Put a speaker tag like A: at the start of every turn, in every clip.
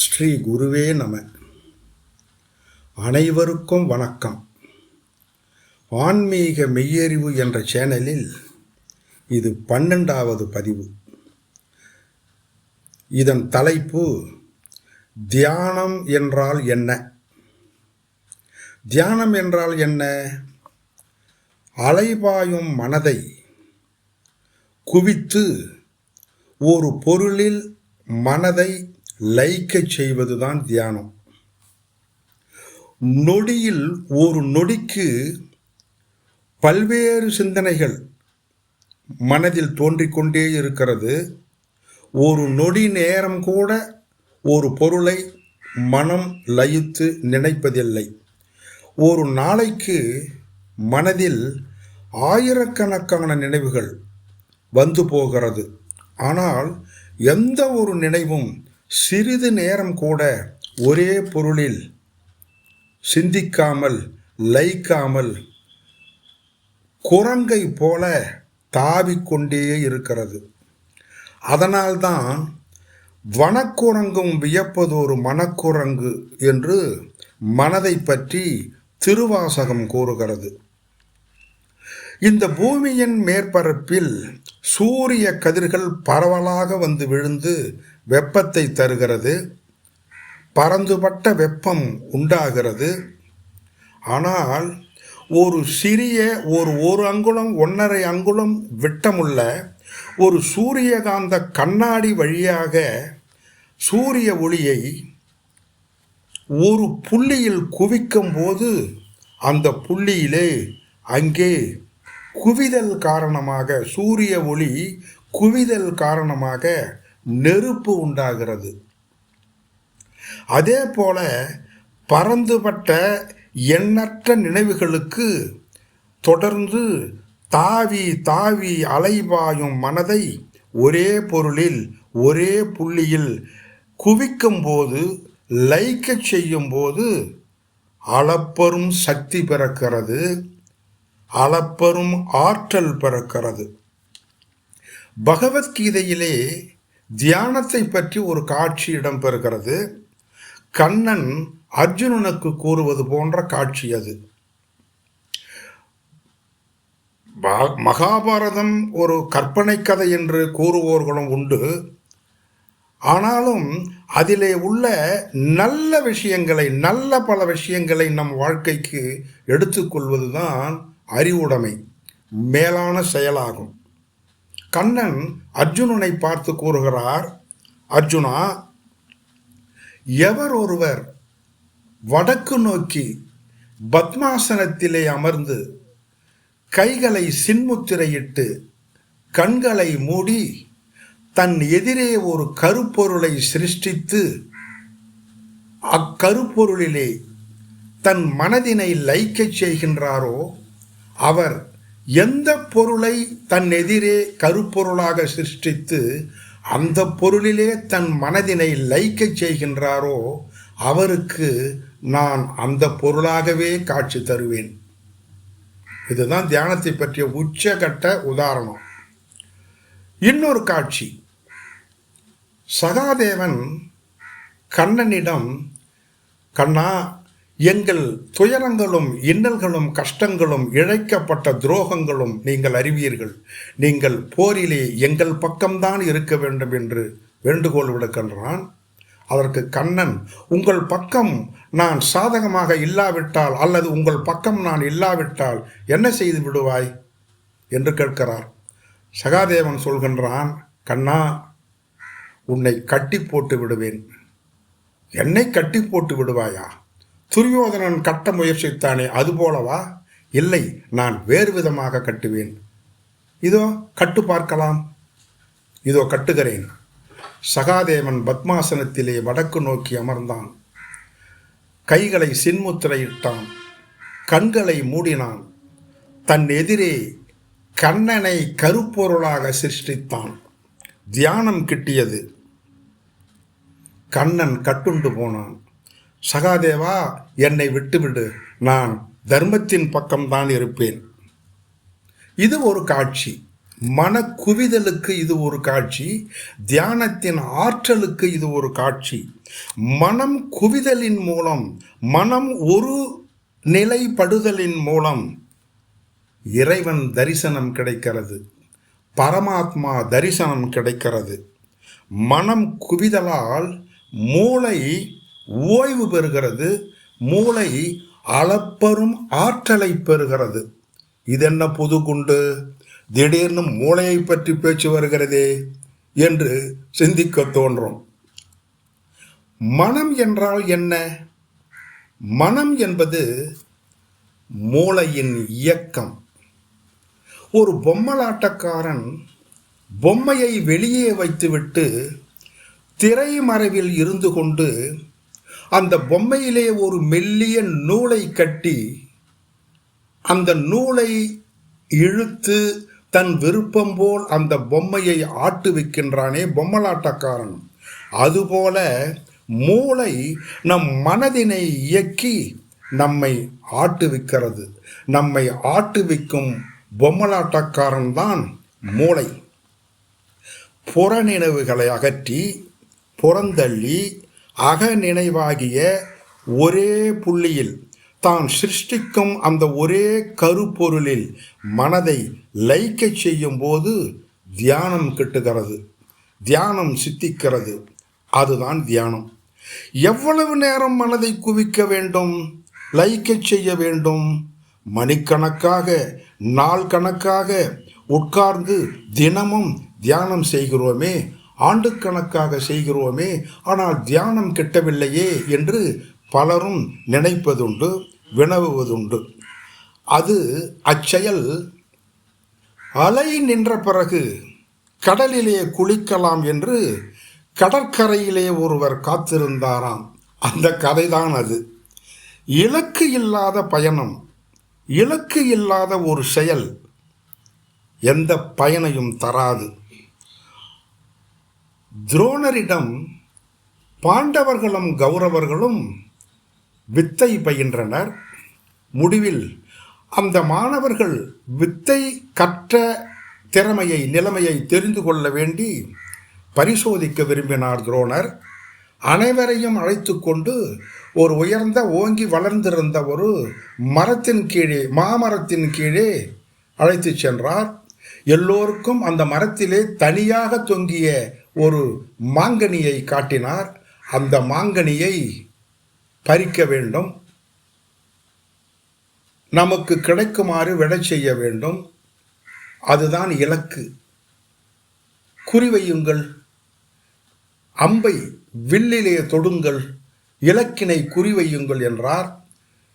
A: ஸ்ரீ குருவே நம. அனைவருக்கும் வணக்கம். ஆன்மீக மெய்யறிவு என்ற சேனலில் இது பன்னெண்டாவது பதிவு. இதன் தலைப்பு தியானம் என்றால் என்ன? தியானம் என்றால் என்ன? அலைபாயும் மனதை குவித்து ஒரு பொருளில் மனதை லயிக்கச் செய்வதுதான் தியானம். நொடியில் ஒரு நொடிக்கு பல்வேறு சிந்தனைகள் மனதில் தோன்றிக்கொண்டே இருக்கிறது. ஒரு நொடி நேரம் கூட ஒரு பொருளை மனம் லயித்து நினைப்பதில்லை. ஒரு நாளைக்கு மனதில் ஆயிரக்கணக்கான நினைவுகள் வந்து போகிறது. ஆனால் எந்த ஒரு நினைவும் சிறிது நேரம் கூட ஒரே பொருளில் சிந்திக்காமல் லயிக்காமல் குரங்கை போல தாவிக்கொண்டே இருக்கிறது. அதனால்தான் வனக்குரங்கும் வியப்பது ஒரு மனக்குரங்கு என்று மனதை பற்றி திருவாசகம் கூறுகிறது. இந்த பூமியின் மேற்பரப்பில் சூரிய கதிர்கள் பரவலாக வந்து விழுந்து வெப்பத்தை தருகிறது. பரந்துபட்ட வெப்பம் உண்டாகிறது. ஆனால் ஒரு சிறிய ஒரு ஒரு அங்குலம் ஒன்றரை அங்குலம் விட்டமுள்ள ஒரு சூரியகாந்த கண்ணாடி வழியாக சூரிய ஒளியை ஒரு புள்ளியில் குவிக்கும் போது அந்த புள்ளியிலே அங்கே குவிதல் காரணமாக சூரிய ஒளி குவிதல் காரணமாக நெருப்பு உண்டாகிறது. அதே போல பறந்துபட்ட எண்ணற்ற நினைவுகளுக்கு தொடர்ந்து தாவி தாவி அலைபாயும் மனதை ஒரே பொருளில் ஒரே புள்ளியில் குவிக்கும் போது லைக்க செய்யும் போது அளப்பெரும் சக்தி பிறக்கிறது. அளப்பெரும் ஆற்றல் பிறக்கிறது. பகவத்கீதையிலே தியானத்தை பற்றி ஒரு காட்சி இடம்பெறுகிறது. கண்ணன் அர்ஜுனனுக்கு கூறுவது போன்ற காட்சி அது. மகாபாரதம் ஒரு கற்பனை கதை என்று கூறுவோர்களும் உண்டு. ஆனாலும் அதிலே உள்ள நல்ல விஷயங்களை நல்ல பல விஷயங்களை நம் வாழ்க்கைக்கு எடுத்துக்கொள்வது தான் அறிவுடைமை மேலான செயலாகும். கண்ணன் அர்ஜுனனை பார்த்து கூறுகிறார் அர்ஜுனா எவர் ஒருவர் வடக்கு நோக்கி பத்மாசனத்திலே அமர்ந்து கைகளை சின்முத்திரையிட்டு கண்களை மூடி தன் எதிரே ஒரு கருப்பொருளை சிருஷ்டித்து அக்கருப்பொருளிலே தன் மனதினை லைக்கச் செய்கின்றாரோ அவர் எந்த பொருளை தன் எதிரே கருப்பொருளாக சிருஷ்டித்து அந்த பொருளிலே தன் மனதினை லைக்கச் செய்கின்றாரோ அவருக்கு நான் அந்த பொருளாகவே காட்சி தருவேன். இதுதான் தியானத்தை பற்றிய உச்சகட்ட உதாரணம். இன்னொரு காட்சி. சகாதேவன் கண்ணனிடம் கண்ணா எங்கள் துயரங்களும் இன்னல்களும் கஷ்டங்களும் இழைக்கப்பட்ட துரோகங்களும் நீங்கள் அறிவீர்கள். நீங்கள் போரிலே எங்கள் பக்கம்தான் இருக்க வேண்டும் என்று வேண்டுகோள் விடுக்கின்றான். அதற்கு கண்ணன் உங்கள் பக்கம் நான் சாதகமாக இல்லாவிட்டால் அல்லது உங்கள் பக்கம் நான் இல்லாவிட்டால் என்ன செய்து விடுவாய்? என்று கேட்கிறார். சகாதேவன் சொல்கின்றான் கண்ணா உன்னை கட்டி போட்டு விடுவேன். என்னை கட்டி போட்டு விடுவாயா? துரியோதனன் கட்ட முயற்சித்தானே அதுபோலவா? இல்லை நான் வேறு விதமாக கட்டுவேன். இதோ கட்டு பார்க்கலாம். இதோ கட்டுகிறேன். சகாதேவன் பத்மாசனத்திலே வடக்கு நோக்கி அமர்ந்தான். கைகளை சின்முத்திரையிட்டான். கண்களை மூடினான். தன் எதிரே கண்ணனை கருப்பொருளாக சிருஷ்டித்தான். தியானம் கிட்டியது. கண்ணன் கட்டுண்டு போனான். சகாதேவா என்னை விட்டுவிடு. நான் தர்மத்தின் பக்கம்தான் இருப்பேன். இது ஒரு காட்சி. மன குவிதலுக்கு இது ஒரு காட்சி. தியானத்தின் ஆற்றலுக்கு இது ஒரு காட்சி. மனம் குவிதலின் மூலம் மனம் ஒரு நிலைப்படுதலின் மூலம் இறைவன் தரிசனம் கிடைக்கிறது. பரமாத்மா தரிசனம் கிடைக்கிறது. மனம் குவிதலால் மூளை ஓய்வு பெறுகிறது மூளை அளப்பரும் ஆற்றலை பெறுகிறது. இதென்ன புது குண்டு? திடீர்னு மூளையை பற்றி பேச்சு வருகிறதே என்று சிந்திக்க தோன்றும். மனம் என்றால் என்ன? மனம் என்பது மூளையின் இயக்கம். ஒரு பொம்மலாட்டக்காரன் பொம்மையை வெளியே வைத்துவிட்டு திரைமறைவில் இருந்து கொண்டு அந்த பொம்மையிலே ஒரு மெல்லிய நூலை கட்டி அந்த நூலை இழுத்து தன் விருப்பம் போல் அந்த பொம்மையை ஆட்டு வைக்கின்றானே பொம்மலாட்டக்காரன். அதுபோல மூளை நம் மனதினை இயக்கி நம்மை ஆட்டுவிக்கிறது நம்மை ஆட்டுவிக்கும் பொம்மலாட்டக்காரன் தான் மூளை. புறநினைவுகளை அகற்றி புறந்தள்ளி அக நினைவாகிய ஒரே புள்ளியில் தான் சிருஷ்டிக்கும் அந்த ஒரே கருப்பொருளில் மனதை லயிக்கச் செய்யும் போது தியானம் கிட்டுகிறது. தியானம் சித்திக்கிறது. அதுதான் தியானம். எவ்வளவு நேரம் மனதை குவிக்க வேண்டும்? லயிக்கச் செய்ய வேண்டும்? மணிக்கணக்காக நாள் கணக்காக உட்கார்ந்து தினமும் தியானம் செய்கிறோமே ஆண்டுக்கணக்காக செய்கிறோமே ஆனால் தியானம் கிட்டவில்லையே என்று பலரும் நினைப்பதுண்டு வினவுவதுண்டு. அது அச்செயல். அலை நின்ற பிறகு கடலிலே குளிக்கலாம் என்று கடற்கரையிலே ஒருவர் காத்திருந்தாராம். அந்த கதைதான் அது. இலக்கு இல்லாத பயணம் இலக்கு இல்லாத ஒரு செயல் எந்த பயனையும் தராது. துரோணரிடம் பாண்டவர்களும் கௌரவர்களும் வித்தை பயின்றனர். முடிவில் அந்த மாணவர்கள் வித்தை கற்ற திறமையை நிலைமையை தெரிந்து கொள்ள வேண்டி பரிசோதிக்க விரும்பினார் துரோணர். அனைவரையும் அழைத்து கொண்டு ஒரு உயர்ந்த ஓங்கி வளர்ந்திருந்த ஒரு மரத்தின் கீழே மாமரத்தின் கீழே அழைத்து சென்றார். எல்லோருக்கும் அந்த மரத்திலே தனியாக தொங்கிய ஒரு மாங்கனியை காட்டினார். அந்த மாங்கனியை பறிக்க வேண்டும். நமக்கு கிடைக்குமாறு விடை செய்ய வேண்டும். அதுதான் இலக்கு. குறிவையுங்கள் அம்பை வில்லிலே தொடுங்கள். இலக்கினை குறிவையுங்கள் என்றார்.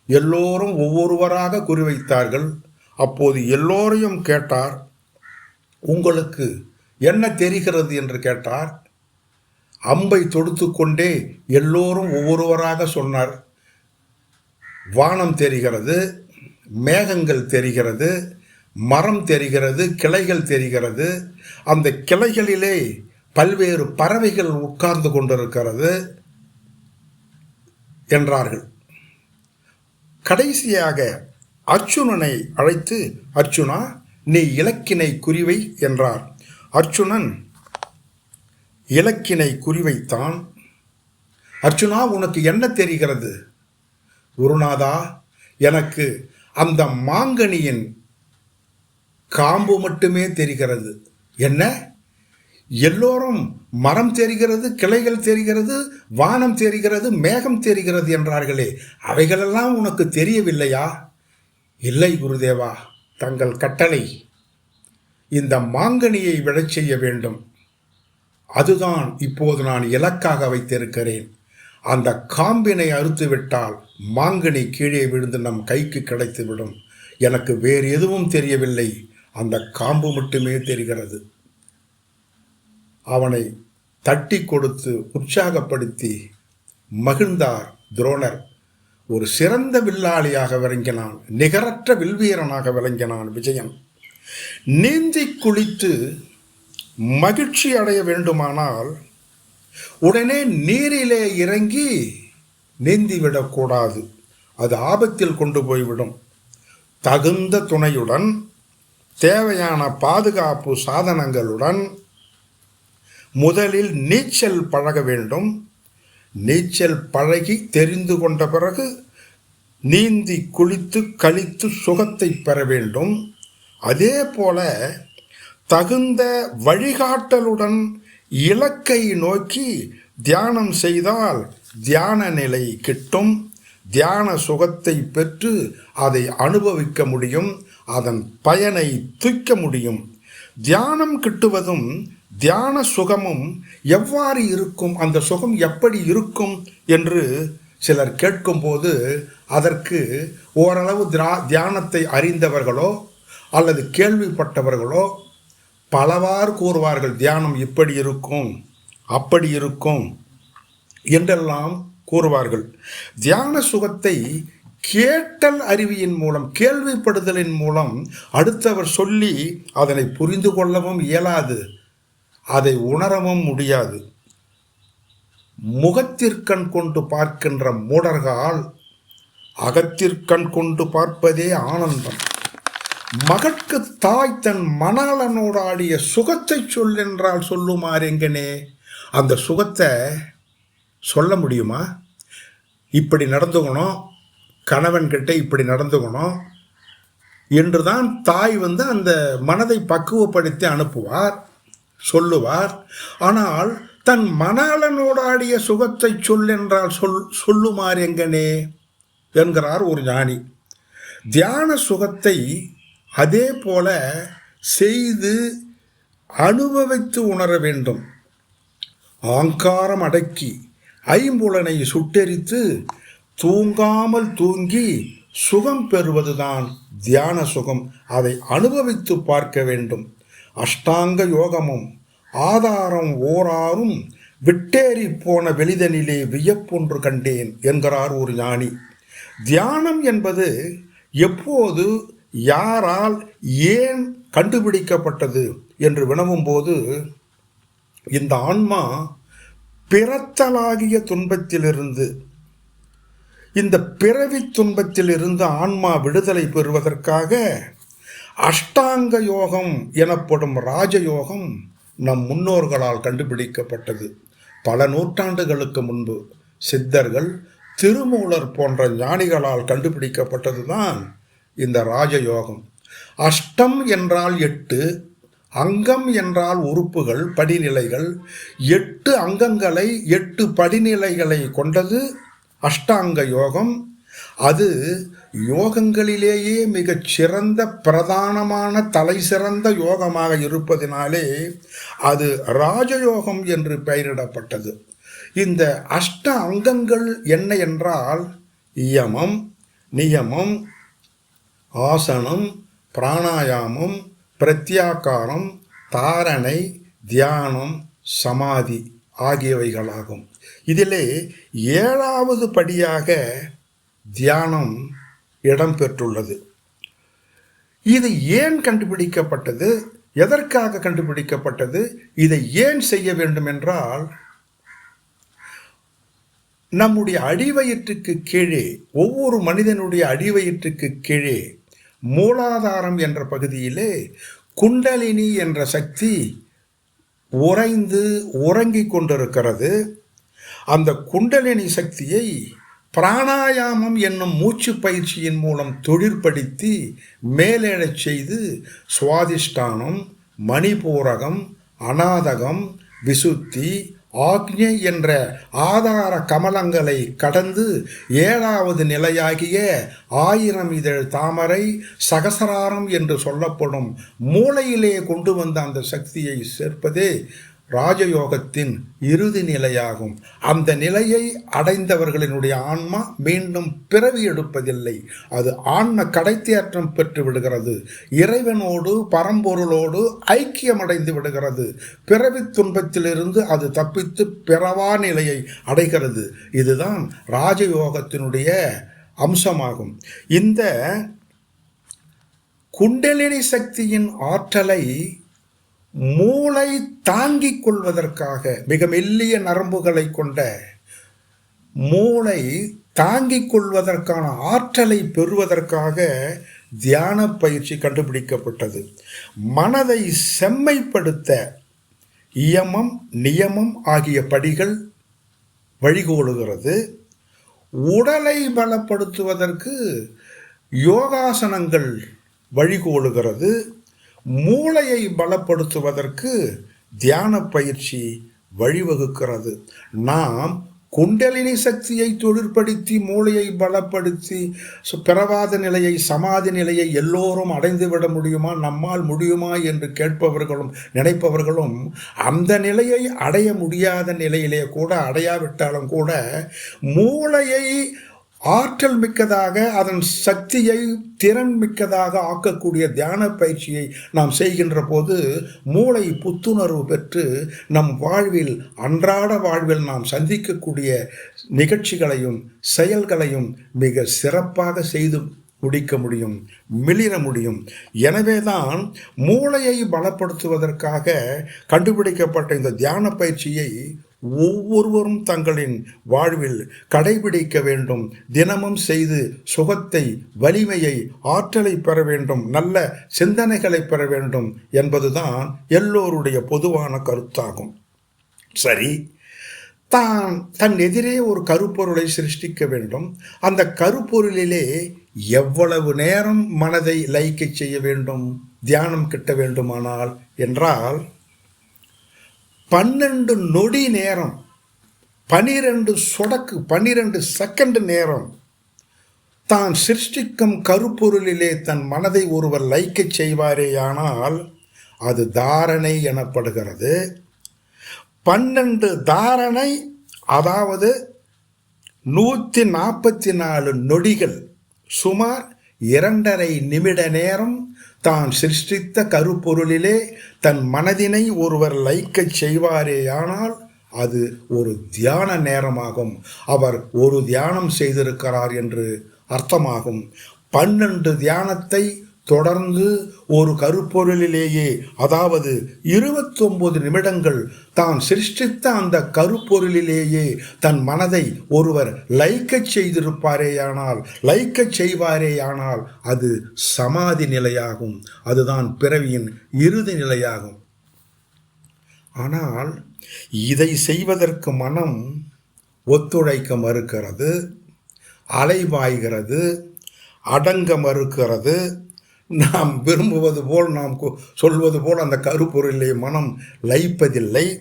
A: எல்லோரும் ஒவ்வொருவராக குறிவைத்தார்கள் அப்போது எல்லோரையும் கேட்டார். உங்களுக்கு என்ன தெரிகிறது என்று கேட்டார். அம்பை தொடுத்து கொண்டே எல்லோரும் ஒவ்வொருவராக சொன்னார். வானம் தெரிகிறது மேகங்கள் தெரிகிறது மரம் தெரிகிறது கிளைகள் தெரிகிறது. அந்த கிளைகளிலே பல்வேறு பறவைகள் உட்கார்ந்து கொண்டிருக்கிறது என்றார்கள். கடைசியாக அர்ச்சுனனை அழைத்து அர்ச்சுனா நீ இலக்கினை குறிவை என்றார். அர்ச்சுனன் இலக்கினை குறிவைத்தான். அர்ச்சுனா உனக்கு என்ன தெரிகிறது? குருநாதா எனக்கு அந்த மாங்கனியின் காம்பு மட்டுமே தெரிகிறது. என்ன? எல்லோரும் மரம் தெரிகிறது கிளைகள் தெரிகிறது வானம் தெரிகிறது மேகம் தெரிகிறது என்றார்களே. அவைகளெல்லாம் உனக்கு தெரியவில்லையா? இல்லை குருதேவா. தங்கள் கட்டளை இந்த மாங்கனியை விழச் செய்ய வேண்டும். அதுதான் இப்போது நான் இலக்காக வைத்திருக்கிறேன். அந்த காம்பினை அறுத்துவிட்டால் மாங்கனி கீழே விழுந்து நம் கைக்கு கிடைத்துவிடும். எனக்கு வேறு எதுவும் தெரியவில்லை. அந்த காம்பு மட்டுமே தெரிகிறது. அவனை தட்டி கொடுத்து உற்சாகப்படுத்தி மகிழ்ந்தார் துரோணர். ஒரு சிறந்த வில்லாளியாக விளங்கினான். நிகரற்ற வில்வீரனாக விளங்கினான் விஜயன். நீந்தி குளித்து மகிழ்ச்சி அடைய வேண்டுமானால் உடனே நீரிலே இறங்கி நீந்திவிடக்கூடாது அது ஆபத்தில் கொண்டு போய்விடும். தகுந்த துணையுடன் தேவையான பாதுகாப்பு சாதனங்களுடன் முதலில் நீச்சல் பழக வேண்டும். நீச்சல் பழகி தெரிந்து கொண்ட பிறகு நீந்தி குளித்து கழித்து சுகத்தை பெற வேண்டும். அதே போல தகுந்த வழிகாட்டலுடன் இலக்கை நோக்கி தியானம் செய்தால் தியான நிலை கிட்டும். தியான சுகத்தை பெற்று அதை அனுபவிக்க முடியும். அதன் பயனை தூக்க முடியும். தியானம் கிட்டுவதும் தியான சுகமும் எவ்வாறு இருக்கும்? அந்த சுகம் எப்படி இருக்கும்? என்று சிலர் கேட்கும்போது அதற்கு ஓரளவு திரா தியானத்தை அறிந்தவர்களோ அல்லது கேள்விப்பட்டவர்களோ பலவாறு கூறுவார்கள் தியானம் இப்படி இருக்கும் அப்படி இருக்கும் என்றெல்லாம் கூறுவார்கள். தியான சுகத்தை கேட்டல் அறிவியின் மூலம் கேள்விப்படுதலின் மூலம் அடுத்தவர் சொல்லி அதனை புரிந்து கொள்ளவும் இயலாது. அதை உணரவும் முடியாது. முகத்திற்கண் கொண்டு பார்க்கின்ற மூடர்கள் அகத்திற்கண் கொண்டு பார்ப்பதே ஆனந்தம். மகற்கு தாய் தன் மணாளனோடாடிய சுகத்தை சொல்லென்றால் சொல்லுமாறு எங்கனே அந்த சுகத்தை சொல்ல முடியுமா? இப்படி நடந்துக்கணும் கணவன்கிட்ட இப்படி நடந்துக்கணும் என்றுதான் தாய் வந்து அந்த மனதை பக்குவப்படுத்தி அனுப்புவார் சொல்லுவார். ஆனால் தன் மணாளனோடாடிய சுகத்தை சொல்லென்றால் சொல் சொல்லுமாறு எங்கனே என்கிறார் ஒரு ஞானி. தியான சுகத்தை அதே போல செய்து அனுபவித்து உணர வேண்டும். ஆங்காரம் அடக்கி ஐம்புலனை சுட்டெரித்து தூங்காமல் தூங்கி சுகம் பெறுவதுதான் தியான சுகம். அதை அனுபவித்து பார்க்க வேண்டும். அஷ்டாங்க யோகமும் ஆதாரம் ஓராறும் விட்டேறி போன வெளிதனிலே வியப்பொன்று கண்டேன் என்கிறார் ஒரு ஞானி. தியானம் என்பது எப்போது யாரால் ஏன் கண்டுபிடிக்கப்பட்டது என்று வினவும் போது இந்த ஆன்மா பிறத்தலாகிய துன்பத்திலிருந்து இந்த பிறவி துன்பத்திலிருந்து ஆன்மா விடுதலை பெறுவதற்காக அஷ்டாங்க யோகம் எனப்படும் ராஜயோகம் நம் முன்னோர்களால் கண்டுபிடிக்கப்பட்டது. பல நூற்றாண்டுகளுக்கு முன்பு சித்தர்கள் திருமூலர் போன்ற ஞானிகளால் கண்டுபிடிக்கப்பட்டதுதான் இந்த ராஜயோகம். அஷ்டம் என்றால் எட்டு அங்கம் என்றால் உறுப்புகள் படிநிலைகள். எட்டு அங்கங்களை எட்டு படிநிலைகளை கொண்டது அஷ்டாங்க யோகம். அது யோகங்களிலேயே மிகச் சிறந்த பிரதானமான தலை சிறந்த யோகமாக இருப்பதினாலே அது ராஜயோகம் என்று பெயரிடப்பட்டது. இந்த அஷ்ட அங்கங்கள் என்ன என்றால் யமம் நியமம் ஆசனம் பிராணாயாமம் பிரத்யாக்காரம் தாரணை தியானம் சமாதி ஆகியவைகளாகும். இதிலே ஏழாவது படியாக தியானம் இடம்பெற்றுள்ளது. இது ஏன் கண்டுபிடிக்கப்பட்டது? எதற்காக கண்டுபிடிக்கப்பட்டது? இதை ஏன் செய்ய வேண்டும் என்றால் நம்முடைய அடிவயிற்றுக்கு கீழே ஒவ்வொரு மனிதனுடைய அடிவயிற்றுக்கு கீழே மூலாதாரம் என்ற பகுதியிலே குண்டலினி என்ற சக்தி உறைந்து உறங்கிக் கொண்டிருக்கிறது. அந்த குண்டலினி சக்தியை பிராணாயாமம் என்னும் மூச்சு பயிற்சியின் மூலம் தொழிற்படுத்தி மேலேழச் செய்து சுவாதிஷ்டானம் மணிபூரகம் அநாதகம் விசுத்தி ஆக்ஞை என்ற ஆதார கமலங்களை கடந்து ஏழாவது நிலையாகிய ஆயிரம் இதழ் தாமரை சகசராரம் என்று சொல்லப்படும் மூளையிலே கொண்டு வந்த அந்த சக்தியை சேர்ப்பதே ராஜயோகத்தின் இறுதி நிலையாகும். அந்த நிலையை அடைந்தவர்களினுடைய ஆன்மா மீண்டும் பிறவி எடுப்பதில்லை. அது ஆன்ம கடைத்தேற்றம் பெற்று விடுகிறது. இறைவனோடு பரம்பொருளோடு ஐக்கியமடைந்து விடுகிறது. பிறவி துன்பத்திலிருந்து அது தப்பித்து பிறவா நிலையை அடைகிறது. இதுதான் ராஜயோகத்தினுடைய அம்சமாகும். இந்த குண்டலினி சக்தியின் ஆற்றலை மூளை தாங்கிக் கொள்வதற்காக மிக மெல்லிய நரம்புகளை கொண்ட மூளை தாங்கிக் கொள்வதற்கான ஆற்றலை பெறுவதற்காக தியான பயிற்சி கண்டுபிடிக்கப்பட்டது. மனதை செம்மைப்படுத்த இயமம் நியமம் ஆகிய படிகள் வழிகோலுகிறது. உடலை பலப்படுத்துவதற்கு யோகாசனங்கள் வழிகோலுகிறது. மூளையை பலப்படுத்துவதற்கு தியான பயிற்சி வழிவகுக்கிறது. நாம் குண்டலினி சக்தியை தொழிற்படுத்தி மூளையை பலப்படுத்தி சு- பிறவாத நிலையை சமாதி நிலையை எல்லோரும் அடைந்து விட முடியுமா நம்மால் முடியுமா என்று கேட்பவர்களும் நினைப்பவர்களும் அந்த நிலையை அடைய முடியாத நிலையிலே கூட அடையாவிட்டாலும் கூட மூளையை ஆற்றல் மிக்கதாக அதன் சக்தியை திறன் மிக்கதாக ஆக்கக்கூடிய தியான பயிற்சியை நாம் செய்கின்ற போது மூளை புத்துணர்வு பெற்று நம் வாழ்வில் அன்றாட வாழ்வில் நாம் சந்திக்கக்கூடிய நிகழ்ச்சிகளையும் செயல்களையும் மிக சிறப்பாக செய்து முடிக்க முடியும் மிளிர முடியும். எனவே தான் மூளையை பலப்படுத்துவதற்காக கண்டுபிடிக்கப்பட்ட இந்த தியான பயிற்சியை ஒவ்வொருவரும் தங்களின் வாழ்வில் கடைபிடிக்க வேண்டும் தினமும் செய்து சுகத்தை வலிமையை ஆற்றலை பெற வேண்டும் நல்ல சிந்தனைகளை பெற வேண்டும் என்பதுதான் எல்லோருடைய பொதுவான கருத்தாகும். சரி தான் தன் எதிரே ஒரு கருப்பொருளை சிருஷ்டிக்க வேண்டும். அந்த கருப்பொருளிலே எவ்வளவு நேரம் மனதை லயிக்க செய்ய வேண்டும் தியானம் கிட்ட வேண்டுமானால் என்றால் பன்னெண்டு நொடி நேரம் பனிரெண்டு சொடக்கு பனிரெண்டு செகண்ட் நேரம். தான் சிருஷ்டிக்கும் கருப்பொருளிலே தன் மனதை ஒருவர் லைக்கச் செய்வாரேயானால் அது தாரணை எனப்படுகிறது. பன்னெண்டு தாரணை அதாவது நூற்றி நாற்பத்தி நாலு நொடிகள் சுமார் இரண்டரை நிமிட நேரம் தான் சிருஷ்டித்த கருப்பொருளிலே தன் மனதினை ஒருவர் லைக்கச் செய்வாரேயானால் அது ஒரு தியான நேரமாகும். அவர் ஒரு தியானம் செய்திருக்கிறார் என்று அர்த்தமாகும். பன்னெண்டு தியானத்தை தொடர்ந்து ஒரு கருப்பொருளிலேயே அதாவது இருபத்தொன்பது நிமிடங்கள் தான் சிருஷ்டித்த அந்த கருப்பொருளிலேயே தன் மனதை ஒருவர் லைக்கச் செய்திருப்பாரேயானால் லைக்கச் செய்வாரேயானால் அது சமாதி நிலையாகும். அதுதான் பிறவியின் இறுதி நிலையாகும். ஆனால் இதை செய்வதற்கு மனம் ஒத்துழைக்க மறுக்கிறது அலைவாய்கிறது அடங்க மறுக்கிறது நாம் விரும்புவது போல் நாம் கு- சொல்வது போல் அந்த கருப்பொருளை மனம் லயிப்பதில்லை.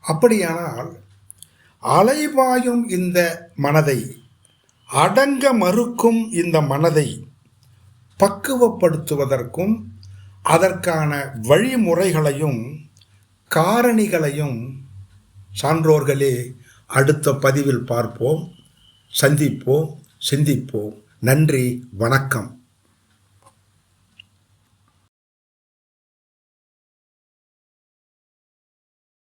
A: அப்படியானால் அலைபாயும் இந்த மனதை அடங்க மறுக்கும் இந்த மனதை பக்குவப்படுத்துவதற்கும் அதற்கான வழிமுறைகளையும் காரணிகளையும் சான்றோர்களே அடுத்த பதிவில் பார்ப்போம் சந்திப்போம் சிந்திப்போம். நன்றி வணக்கம்.